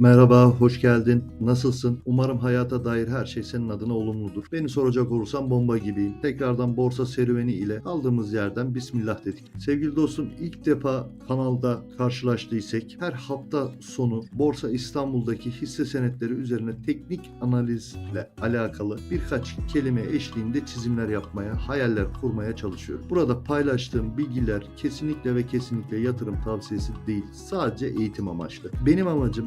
Merhaba, hoş geldin. Nasılsın? Umarım hayata dair her şey senin adına olumludur. Beni soracak olursan bomba gibiyim. Tekrardan borsa serüveni ile kaldığımız yerden bismillah dedik. Sevgili dostum ilk defa kanalda karşılaştıysak her hafta sonu Borsa İstanbul'daki hisse senetleri üzerine teknik analizle alakalı birkaç kelime eşliğinde çizimler yapmaya, hayaller kurmaya çalışıyorum. Burada paylaştığım bilgiler kesinlikle ve kesinlikle yatırım tavsiyesi değil. Sadece eğitim amaçlı. Benim amacım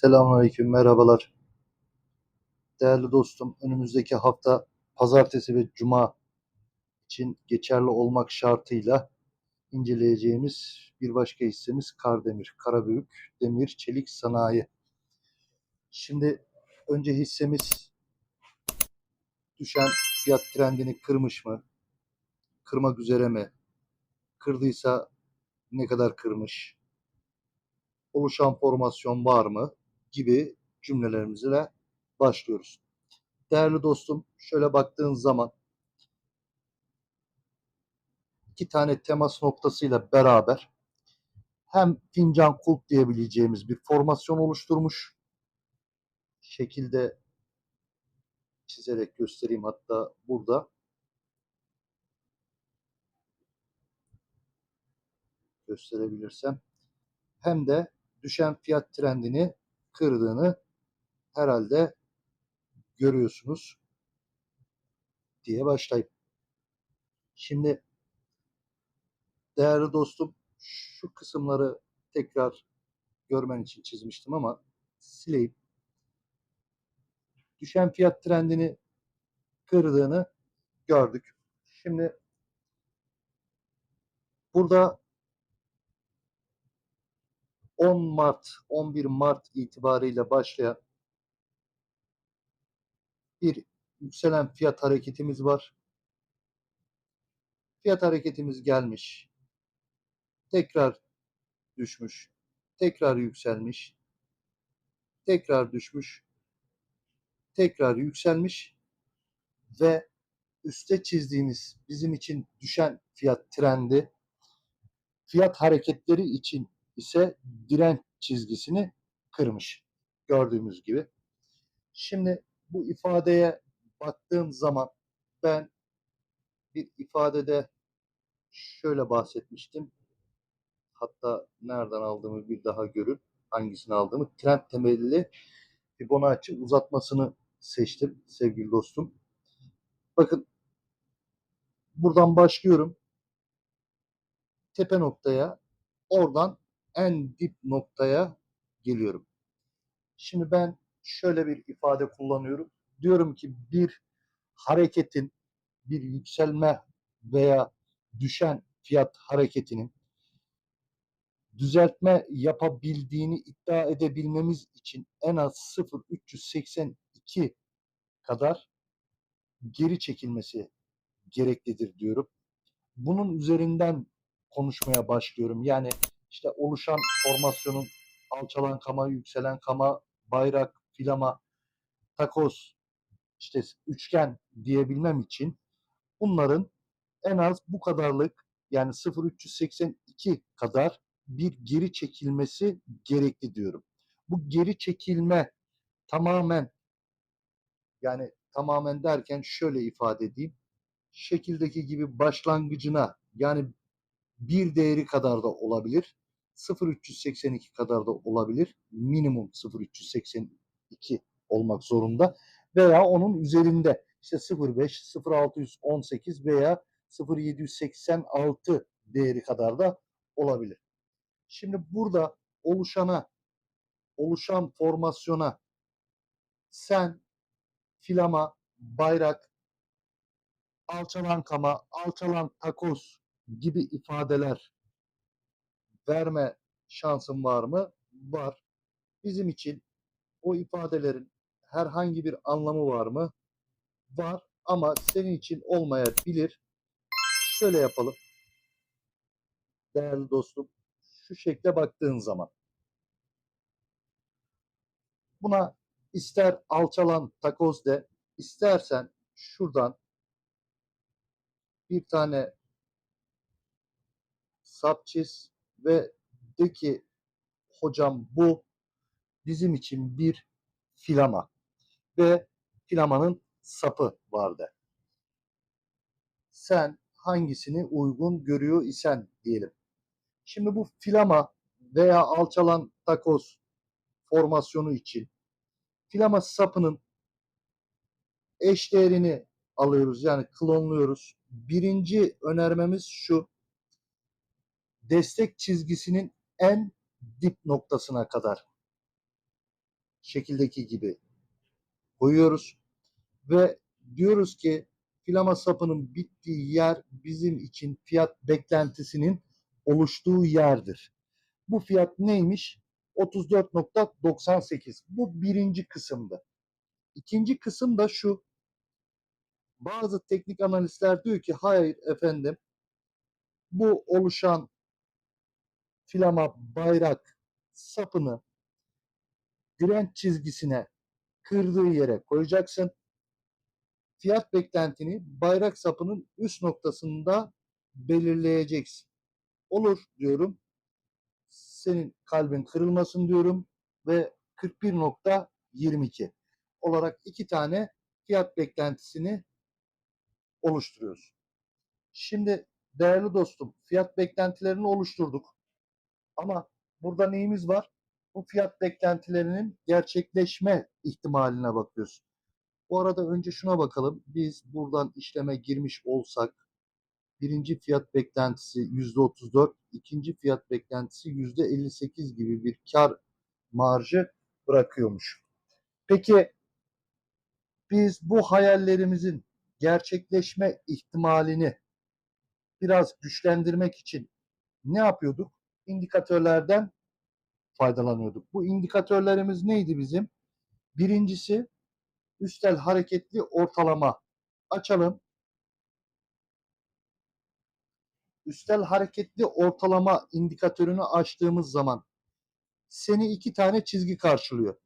Selamünaleyküm, merhabalar. Değerli dostum, önümüzdeki hafta pazartesi ve cuma için geçerli olmak şartıyla inceleyeceğimiz bir başka hissemiz Kardemir, Karabük Demir Çelik Sanayi. Şimdi önce hissemiz düşen fiyat trendini kırmış mı? Kırmak üzere mi? Kırdıysa ne kadar kırmış? Oluşan formasyon var mı? Gibi cümlelerimizle başlıyoruz. Değerli dostum, şöyle baktığın zaman iki tane temas noktasıyla beraber hem fincan kulp diyebileceğimiz bir formasyon oluşturmuş. Şekilde çizerek göstereyim hatta burada. Gösterebilirsem. Hem de düşen fiyat trendini kırdığını herhalde görüyorsunuz diye başlayayım. Şimdi değerli dostum şu kısımları tekrar görmen için çizmiştim ama sileyim. Düşen fiyat trendini kırdığını gördük. Şimdi burada 10 Mart, 11 Mart itibariyle başlayan bir yükselen fiyat hareketimiz var. Fiyat hareketimiz gelmiş. Tekrar düşmüş. Tekrar yükselmiş. Tekrar düşmüş. Tekrar yükselmiş ve üste çizdiğimiz bizim için düşen fiyat trendi fiyat hareketleri için ise direnç çizgisini kırmış. Gördüğümüz gibi. Şimdi bu ifadeye baktığım zaman ben bir ifadede şöyle bahsetmiştim. Hatta nereden aldığımı bir daha görün. Hangisini aldığımı. Trend temelli Fibonacci uzatmasını seçtim sevgili dostum. Bakın buradan başlıyorum. Tepe noktaya oradan en dip noktaya geliyorum. Şimdi ben şöyle bir ifade kullanıyorum. Diyorum ki bir hareketin bir yükselme veya düşen fiyat hareketinin düzeltme yapabildiğini iddia edebilmemiz için en az 0.382 kadar geri çekilmesi gereklidir diyorum. Bunun üzerinden konuşmaya başlıyorum. Yani işte oluşan formasyonun alçalan kama, yükselen kama, bayrak, filama, takoz, işte üçgen diyebilmem için bunların en az bu kadarlık yani 0.382 kadar bir geri çekilmesi gerekli diyorum. Bu geri çekilme tamamen yani tamamen derken şöyle ifade edeyim. Şekildeki gibi başlangıcına yani bir değeri kadar da olabilir. 0.382 kadar da olabilir. Minimum 0.382 olmak zorunda. Veya onun üzerinde işte 0.5, 0.618 veya 0.786 değeri kadar da olabilir. Şimdi burada oluşana, oluşan formasyona sen filama, bayrak, alçalan kama, alçalan takoz gibi ifadeler verme şansın var mı? Var. Bizim için o ifadelerin herhangi bir anlamı var mı? Var ama senin için olmayabilir. Şöyle yapalım. Değerli dostum, şu şekle baktığın zaman buna ister alçalan takoz de, istersen şuradan bir tane sap çiz ve de ki hocam bu bizim için bir filama ve filamanın sapı vardı. Sen hangisini uygun görüyor isen diyelim. Şimdi bu filama veya alçalan takoz formasyonu için filama sapının eşdeğerini alıyoruz. Yani klonluyoruz. Birinci önermemiz şu. Destek çizgisinin en dip noktasına kadar şekildeki gibi koyuyoruz ve diyoruz ki filama sapının bittiği yer bizim için fiyat beklentisinin oluştuğu yerdir. Bu fiyat neymiş? 34.98. Bu birinci kısımdı. İkinci kısım da şu. Bazı teknik analistler diyor ki hayır efendim bu oluşan filama bayrak sapını direnç çizgisine kırdığı yere koyacaksın. Fiyat beklentini bayrak sapının üst noktasında belirleyeceksin. Olur diyorum. Senin kalbin kırılmasın diyorum ve 41.22 olarak iki tane fiyat beklentisini oluşturuyoruz. Şimdi değerli dostum fiyat beklentilerini oluşturduk. Ama burada neyimiz var? Bu fiyat beklentilerinin gerçekleşme ihtimaline bakıyoruz. Bu arada önce şuna bakalım. Biz buradan işleme girmiş olsak birinci fiyat beklentisi %34, ikinci fiyat beklentisi %58 gibi bir kar marjı bırakıyormuş. Peki biz bu hayallerimizin gerçekleşme ihtimalini biraz güçlendirmek için ne yapıyorduk? İndikatörlerden faydalanıyorduk. Bu indikatörlerimiz neydi bizim? Birincisi üstel hareketli ortalama. Açalım. Üstel hareketli ortalama indikatörünü açtığımız zaman seni iki tane çizgi karşılıyor.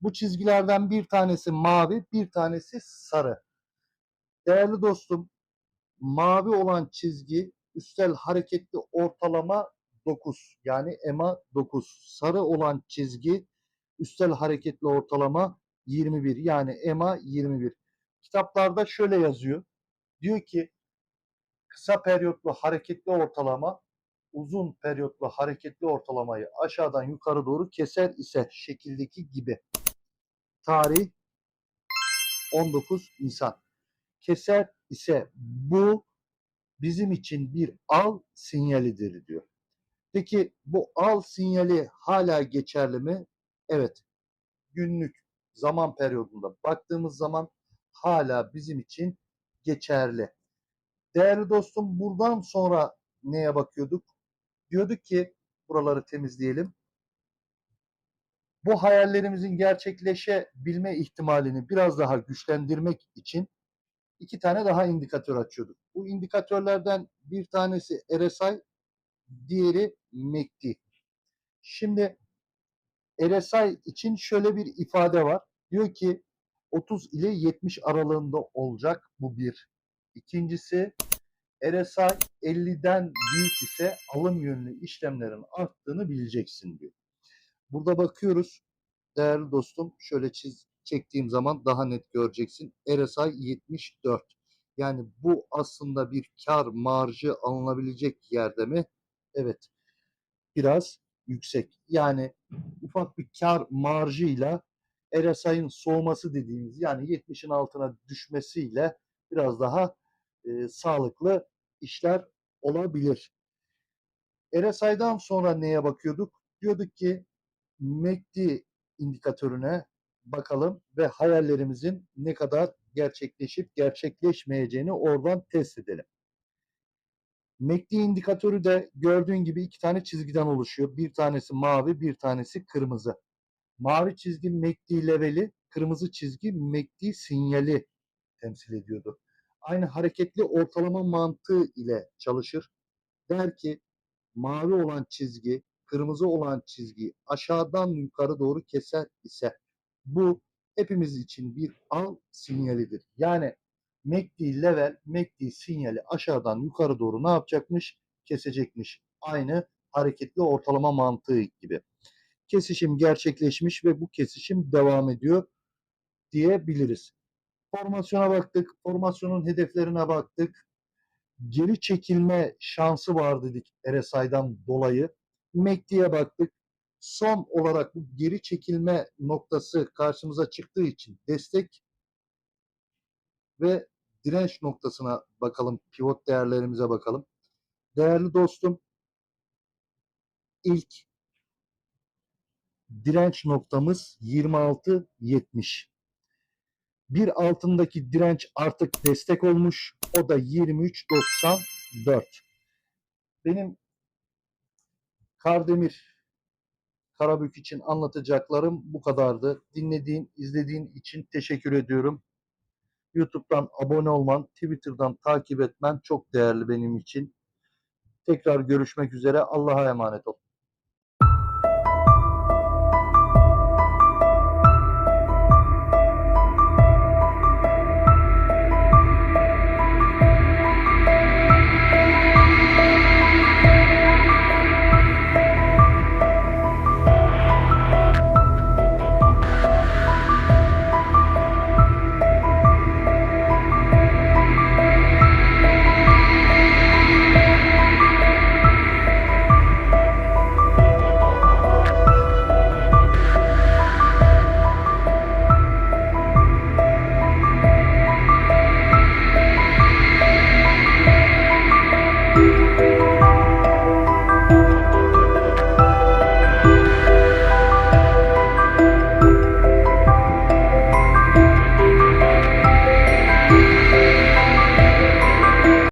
Bu çizgilerden bir tanesi mavi, bir tanesi sarı. Değerli dostum, mavi olan çizgi üstel hareketli ortalama 9 yani EMA 9. Sarı olan çizgi üstel hareketli ortalama 21 yani EMA 21. Kitaplarda şöyle yazıyor. Diyor ki kısa periyotlu hareketli ortalama uzun periyotlu hareketli ortalamayı aşağıdan yukarı doğru keser ise şekildeki gibi. Tarih 19 Nisan. Keser ise bu bizim için bir al sinyalidir diyor. Peki bu al sinyali hala geçerli mi? Evet. Günlük zaman periyodunda baktığımız zaman hala bizim için geçerli. Değerli dostum buradan sonra neye bakıyorduk? Diyorduk ki Buraları temizleyelim. Bu hayallerimizin gerçekleşebilme ihtimalini biraz daha güçlendirmek için iki tane daha indikatör açıyorduk. Bu indikatörlerden bir tanesi RSI, diğeri MACD. Şimdi RSI için şöyle bir ifade var. Diyor ki 30 ile 70 aralığında olacak bu bir. İkincisi RSI 50'den büyük ise alım yönlü işlemlerin arttığını bileceksin diyor. Burada bakıyoruz değerli dostum şöyle çiz çektiğim zaman daha net göreceksin. RSI 74. Yani bu aslında bir kar marjı alınabilecek yerde mi? Evet. Biraz yüksek. Yani ufak bir kar marjıyla RSI'nin soğuması dediğimiz yani 70'in altına düşmesiyle biraz daha e, sağlıklı işler olabilir. RSI'dan sonra neye bakıyorduk? Diyorduk ki MACD indikatörüne bakalım ve hayallerimizin ne kadar gerçekleşip gerçekleşmeyeceğini oradan test edelim. MACD indikatörü de gördüğün gibi iki tane çizgiden oluşuyor. Bir tanesi mavi, bir tanesi kırmızı. Mavi çizgi MACD leveli, kırmızı çizgi MACD sinyali temsil ediyordu. Aynı hareketli ortalama mantığı ile çalışır. Der ki mavi olan çizgi, kırmızı olan çizgi aşağıdan yukarı doğru keser ise bu hepimiz için bir al sinyalidir. Yani MACD level, MACD sinyali aşağıdan yukarı doğru ne yapacakmış? Kesecekmiş. Aynı hareketli ortalama mantığı gibi. Kesişim gerçekleşmiş ve bu kesişim devam ediyor diyebiliriz. Formasyona baktık, formasyonun hedeflerine baktık. Geri çekilme şansı var dedik RSI'dan dolayı. MACD'ye baktık. Son olarak bu geri çekilme noktası karşımıza çıktığı için destek ve direnç noktasına bakalım. Pivot değerlerimize bakalım. Değerli dostum ilk direnç noktamız 26.70. Bir altındaki direnç artık destek olmuş. O da 23.94. Benim Kardemir Karabük için anlatacaklarım bu kadardı. Dinlediğin, izlediğin için teşekkür ediyorum. YouTube'dan abone olman, Twitter'dan takip etmen çok değerli benim için. Tekrar görüşmek üzere. Allah'a emanet ol.